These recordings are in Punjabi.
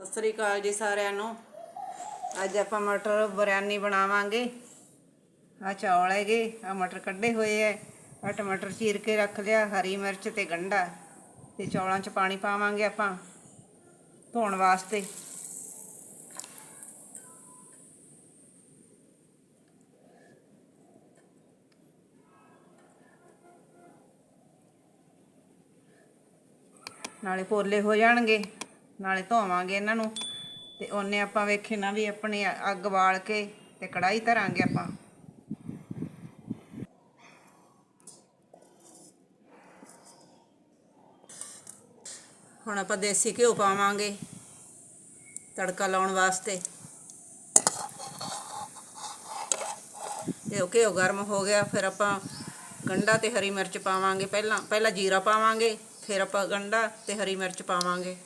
ਸਤਿ ਸ੍ਰੀ ਅਕਾਲ ਜੀ ਸਾਰਿਆਂ ਨੂੰ। ਅੱਜ ਆਪਾਂ ਮਟਰ ਬਿਰਿਆਨੀ ਬਣਾਵਾਂਗੇ। ਆ ਚੌਲ ਹੈਗੇ ਆ ਮਟਰ ਕੱਢੇ ਹੋਏ ਐ। ਆ ਟਮਾਟਰ ਚੀਰ ਕੇ ਰੱਖ ਲਿਆ, ਹਰੀ ਮਿਰਚ ਤੇ ਗੰਢਾ। ਤੇ ਚੌਲਾਂ 'ਚ ਪਾਣੀ ਪਾਵਾਂਗੇ ਆਪਾਂ ਧੋਣ ਵਾਸਤੇ। ਨਾਲੇ ਪੋਲੇ ਹੋ ਜਾਣਗੇ। ਨਾਲੇ ਧੋਵਾਂਗੇ ਇਹਨਾਂ ਨੂੰ। ਤੇ ਉਹਨੇ ਆਪਾਂ ਵੇਖੇ ਨਾ ਵੀ ਆਪਣੀ ਅੱਗ ਬਾਲ ਕੇ ਤੇ ਕੜਾਈ ਧਰਾਂਗੇ ਆਪਾਂ। ਹੁਣ ਆਪਾਂ ਦੇਸੀ ਘਿਓ ਪਾਵਾਂਗੇ ਤੜਕਾ ਲਾਉਣ ਵਾਸਤੇ। ਇਹ ਘਿਓ ਗਰਮ ਹੋ ਗਿਆ, ਫਿਰ ਆਪਾਂ ਗੰਢਾ ਤੇ ਹਰੀ ਮਿਰਚ ਪਾਵਾਂਗੇ। ਪਹਿਲਾਂ ਪਹਿਲਾਂ ਜੀਰਾ ਪਾਵਾਂਗੇ, ਫਿਰ ਆਪਾਂ ਗੰਢਾ ਤੇ ਹਰੀ ਮਿਰਚ ਪਾਵਾਂਗੇ।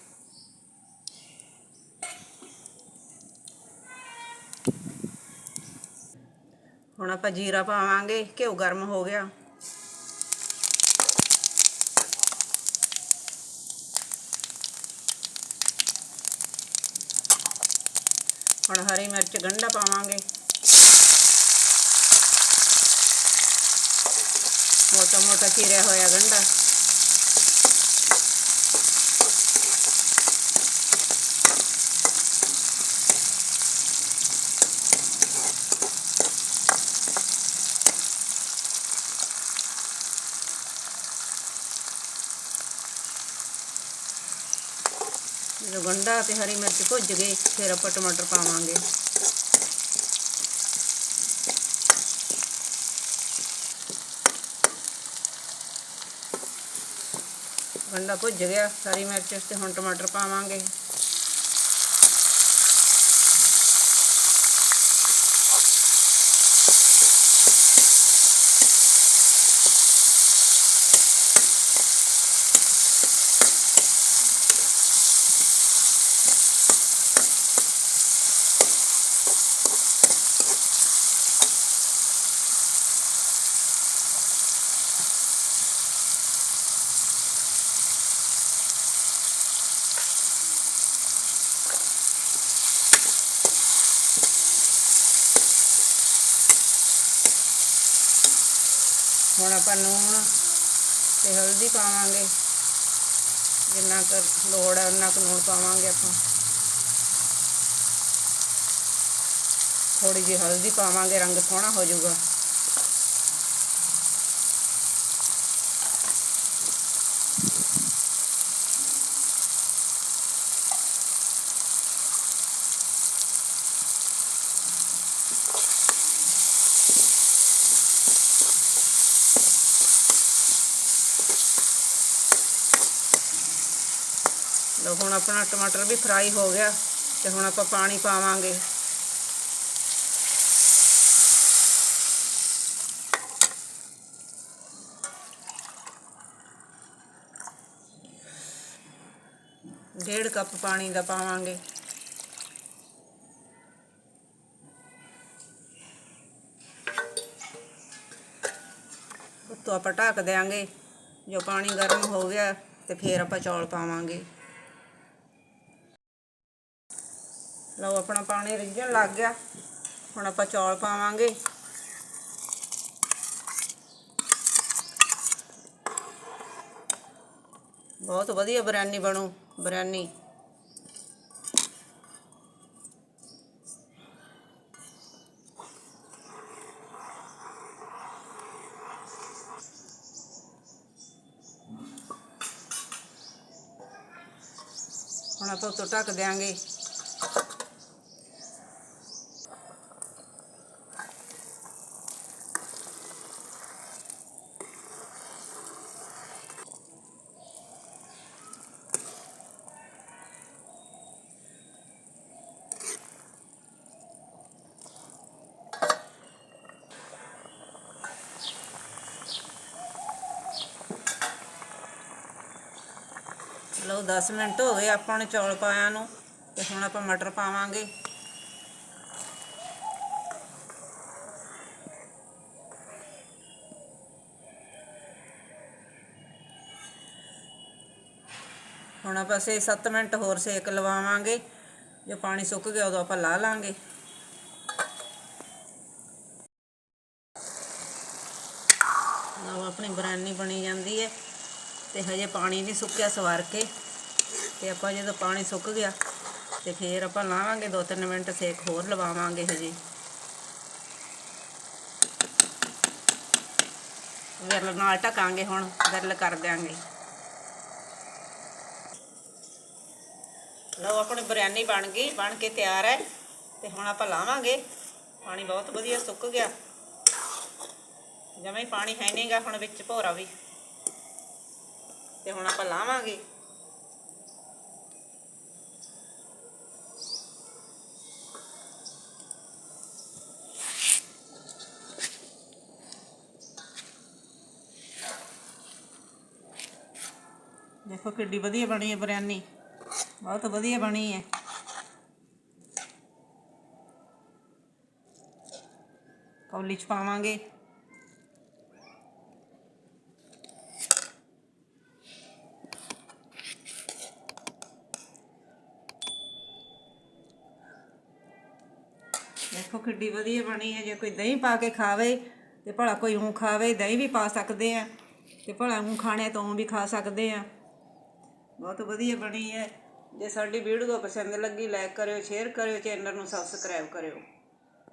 ਹੁਣ ਆਪਾਂ ਜੀਰਾ ਪਾਵਾਂਗੇ, ਘਿਓ ਗਰਮ ਹੋ ਗਿਆ। ਹੁਣ ਹਰੀ ਮਿਰਚ ਗੰਢਾ ਪਾਵਾਂਗੇ। ਮੋਟਾ ਮੋਟਾ ਚੀਰਿਆ ਹੋਇਆ ਗੰਢਾ। ਜਦੋਂ ਗੰਢਾ ਤੇ ਹਰੀ ਮਿਰਚ ਭੁੱਜ ਗਏ ਫਿਰ ਆਪਾਂ ਟਮਾਟਰ ਪਾਵਾਂਗੇ। ਗੰਢਾ ਭੁੱਜ ਗਿਆ, ਹਰੀ ਮਿਰਚ ਤੇ ਹੁਣ ਟਮਾਟਰ ਪਾਵਾਂਗੇ। ਹੁਣ ਆਪਾਂ ਲੂਣ ਤੇ ਹਲਦੀ ਪਾਵਾਂਗੇ। ਜਿੰਨਾ ਕੁ ਲੋੜ ਹੈ ਉਨਾ ਕੁ ਲੂਣ ਪਾਵਾਂਗੇ ਆਪਾਂ। ਥੋੜੀ ਜਿਹੀ ਹਲਦੀ ਪਾਵਾਂਗੇ, ਰੰਗ ਸੋਹਣਾ ਹੋ ਜਾਊਗਾ। ਲੋ ਹੁਣ ਆਪਣਾ ਟਮਾਟਰ ਵੀ ਫਰਾਈ ਹੋ ਗਿਆ ਤੇ ਹੁਣ ਆਪਾਂ ਪਾਣੀ ਪਾਵਾਂਗੇ। ਡੇਢ ਕੱਪ ਪਾਣੀ ਦਾ ਪਾਵਾਂਗੇ। ਉੱਤੋਂ ਆਪਾਂ ਢੱਕ ਦਿਆਂਗੇ, ਜੋ ਪਾਣੀ ਗਰਮ ਹੋ ਗਿਆ ਤੇ ਫਿਰ ਆਪਾਂ ਚੌਲ ਪਾਵਾਂਗੇ। ਲਓ, ਆਪਣਾ ਪਾਣੀ ਰਿੱਝਣ ਲੱਗ ਗਿਆ। ਹੁਣ ਆਪਾਂ ਚੌਲ ਪਾਵਾਂਗੇ। ਬਹੁਤ ਵਧੀਆ ਬਿਰਿਆਨੀ ਬਣੂ, ਬਿਰਿਆਨੀ। ਹੁਣ ਆਪਾਂ ਉੱਤੋਂ ਢੱਕ ਦਿਆਂਗੇ। ਲਓ 10 ਮਿੰਟ ਹੋ ਗਏ ਆਪਾਂ ਨੇ ਚੌਲ ਪਾਇਆ ਨੂੰ ਤੇ ਹੁਣ ਆਪਾਂ ਮਟਰ ਪਾਵਾਂਗੇ। ਹੁਣ ਆਪਾਂ ਸੇ 7 ਮਿੰਟ ਹੋਰ ਸੇਕ ਲਵਾਵਾਂਗੇ। ਜੇ ਪਾਣੀ ਸੁੱਕ ਗਿਆ ਉਦੋਂ ਆਪਾਂ ਲਾ ਲਾਂਗੇ। ਲਓ ਆਪਣੀ ਬਰਾਨੀ ਬਣੀ ਜਾਂਦੀ ਹੈ। ਤੇ ਹਜੇ ਪਾਣੀ ਨਹੀਂ ਸੁੱਕਿਆ ਸਵਾਰ ਕੇ। ਤੇ ਆਪਾਂ ਜਦੋਂ ਪਾਣੀ ਸੁੱਕ ਗਿਆ ਤੇ ਫੇਰ ਆਪਾਂ ਲਾਵਾਂਗੇ 2-3 ਮਿੰਟ ਸੇਕ ਹੋਰ ਲਵਾਵਾਂਗੇ ਹਜੇ। ਵਿਰਲ ਨਾਲ ਢਕਾਂਗੇ ਹੁਣ ਵਿਰਲ ਕਰ ਦਿਆਂਗੇ। ਲਓ, ਆਪਣੀ ਬਿਰਿਆਨੀ ਬਣ ਗਈ, ਬਣ ਕੇ ਤਿਆਰ ਹੈ। ਤੇ ਹੁਣ ਆਪਾਂ ਲਾਵਾਂਗੇ। ਪਾਣੀ ਬਹੁਤ ਵਧੀਆ ਸੁੱਕ ਗਿਆ। ਜਮੇ ਪਾਣੀ ਹੈ ਨਹੀਂਗਾ ਹੁਣ ਵਿੱਚ ਭੋਰਾ ਵੀ। ਤੇ ਹੁਣ ਆਪਾਂ ਲਾਵਾਂਗੇ। ਦੇਖੋ ਕਿੱਡੀ ਵਧੀਆ ਬਣੀ ਹੈ ਬਿਰਿਆਨੀ। ਬਹੁਤ ਵਧੀਆ ਬਣੀ ਹੈ। ਕੌਲੀ ਚ ਪਾਵਾਂਗੇ। ਦੇਖੋ ਕਿੱਡੀ ਵਧੀਆ ਬਣੀ ਹੈ, ਜੇ ਕੋਈ ਦਹੀਂ ਪਾ ਕੇ ਖਾਵੇ ਤੇ ਭਲਾ ਕੋਈ ਊਂ ਖਾਵੇ, ਦਹੀਂ ਵੀ ਪਾ ਸਕਦੇ ਆ ਤੇ ਭਲਾ ਊਂ ਖਾਣੇ ਤੋਂ ਊਂ ਵੀ ਖਾ ਸਕਦੇ ਆ। ਬਹੁਤ ਵਧੀਆ ਬਣੀ ਹੈ। ਜੇ ਸਾਡੀ ਵੀਡੀਓ ਪਸੰਦ ਲੱਗੀ ਲਾਈਕ ਕਰਿਓ ਸ਼ੇਅਰ ਕਰਿਓ ਚੈਨਲ ਨੂੰ ਸਬਸਕ੍ਰਾਈਬ ਕਰਿਓ।